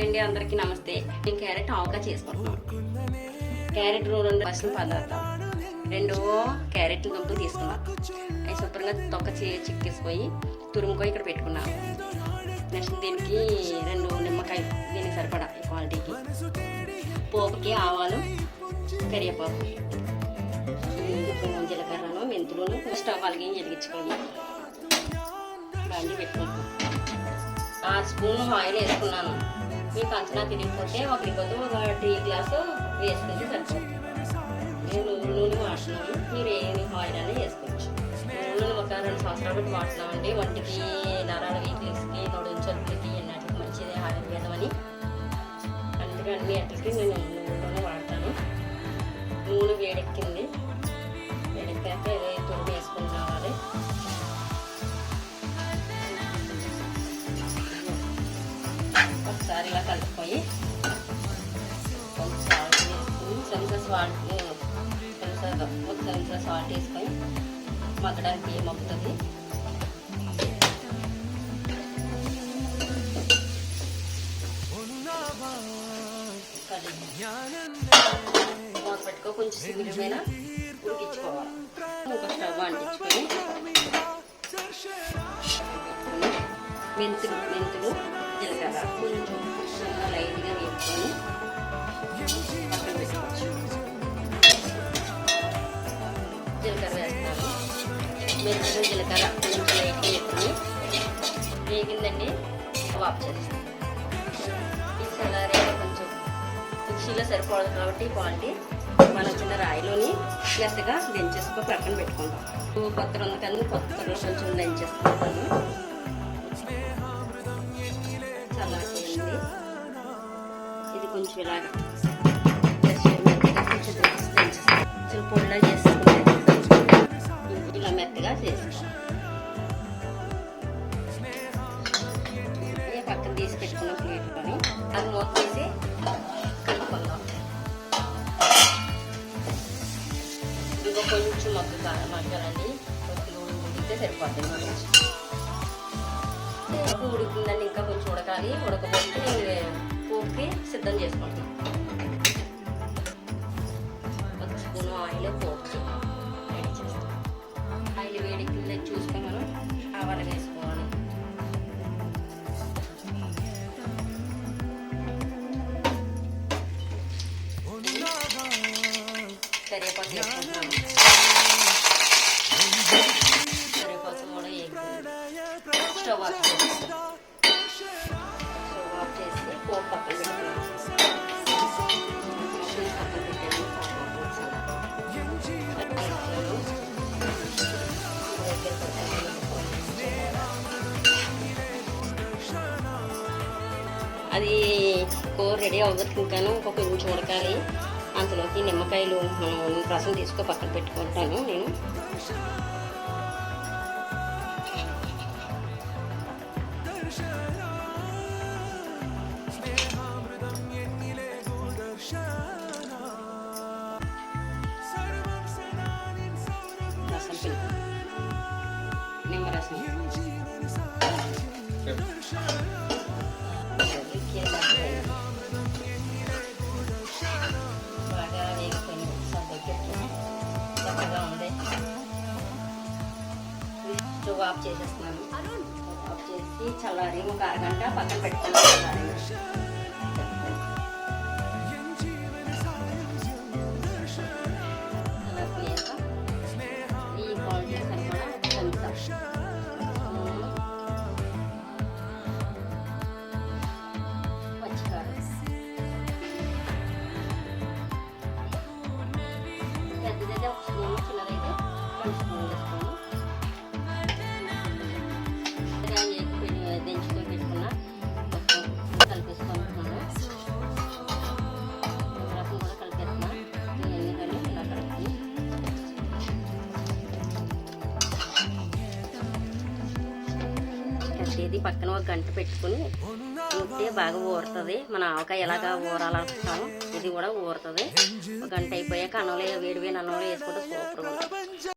Hi అండి అందరికీ నమస్తే. నేను క్యారెట్ ఆవకాయ చేసుకుంటున్నాను. క్యారెట్ రెండు ఫస్ట్ పదార్థం. రెండు క్యారెట్ దుంపలు తీసుకున్నాను అవి శుభ్రంగా తొక్క చి- చిక్కేసిపోయి తురుముకో ఇక్కడ పెట్టుకున్నాను నెక్స్ట్ దీనికి రెండు నిమ్మకాయ దీనికి సరిపడా ఈ క్వాలిటీకి. పోపుకి ఆవాలు కరివేపాకు జీలకర్రను మెంతులను స్టవ్ అలాగే వెలిగించుకోండి బండి పెట్టుకుంటాం స్పూన్ ఆయిల్ వేసుకున్నాను. మీకు అంచనా తిరిగిపోతే ఒకరి కొద్ది ఒక టీ గ్లాసు వేసుకుంటే సరిపోతుంది. నేను నూనె వాడుతున్నాను. మీరు ఏ ఆయిల్ అనేది వేసుకోవచ్చు. నూనె ఒక రెండు సంవత్సరాలు బట్టి వాడుతున్నామండి. వంటికి నరాల వీక్లీస్కి నడుము చలుపులకి ఎన్నటికి మంచిది ఆయుర్వేదం అని. అందుకే అన్ని అట్లకి నేను నూనె వాడతాను. నూనె వేడెక్కింది. సాల్ట్ చెంచా ఒక చెంచా సాల్ట్ వేసుకొని మగ్గడానికి ఏమవుతుంది మగ్గుతుంది? మూత పెట్టుకో కొంచెం సిగురు పైన ఉడికించుకోవాలి. ఒక స్టవ్ అంటించుకొని మెంతులు మెంతులు జీలకర్ర. కొంచెం లైట్గా వేసుకొని మెంతులు జీలకర్ర కొంచెం లైట్గా వేసుకొని వేగిందండి వాప్ చేస్తాం ఈ చల్లారే కొంచెం మిక్సీలో సరిపోదు కాబట్టి క్వాలిటీ. మనం చిన్న రాయిలోని మెత్తగా దంచేసుకో పక్కన పెట్టుకుంటాం. కొత్త ఉంది కానీ కొత్త కొంచెం దంచేసుకుంటాను. చల్లారిపోయింది ఇది కొంచెం ఇలాగ అది మూత తీసి కలుపుకుందాం ఇంకో కొంచెం మగ్గు మగ్గాలండి. కొంచెం ఉడికితే సరిపోతుంది మనం ఇంకా ఇంకా కొంచెం ఉడకాలి. ఉడకపోతే పోపుకి సిద్ధం చేసుకుంటాం ఒక స్పూన్ ఆయిల్ పోపు రెడీ చేస్తాం. ఆయిల్ వేడికి చూసుకొని మనం ఆవాలు వేసుకోవాలి. కరివేపాకు వేసుకుంటున్నాను కరివేపాకు కూడా వేగుతుంది స్టవ్ ఆఫ్ చేస్తాం స్టవ్ ఆఫ్ చేసి పోపు పక్కన పెట్టుకున్నాం పక్కన పెట్టాను అది కూర రెడీ అవ్వదు ఇంకాను ఒక కొంచెం ఉడకాలి అందులోకి నిమ్మకాయలు మనం రసం తీసుకొని పక్కన పెట్టుకుంటాను నేను. నిమ్మరసం ఆఫ్ చేసేస్తున్నాను. ఆఫ్ చేసి చల్లారి ఒక అరగంట పక్కన పెట్టుకున్నాను ఇది పక్కన ఒక గంట పెట్టుకుని ఉంటే బాగా ఊరుతుంది. మన ఆవకాయ ఎలాగా ఊరాలనుకుంటాము ఇది కూడా ఊరుతుంది. ఒక గంట అయిపోయాక అన్నంలో వేడి వేడి అన్నంలో వేసుకుంటే సూపర్గా ఉంటుంది.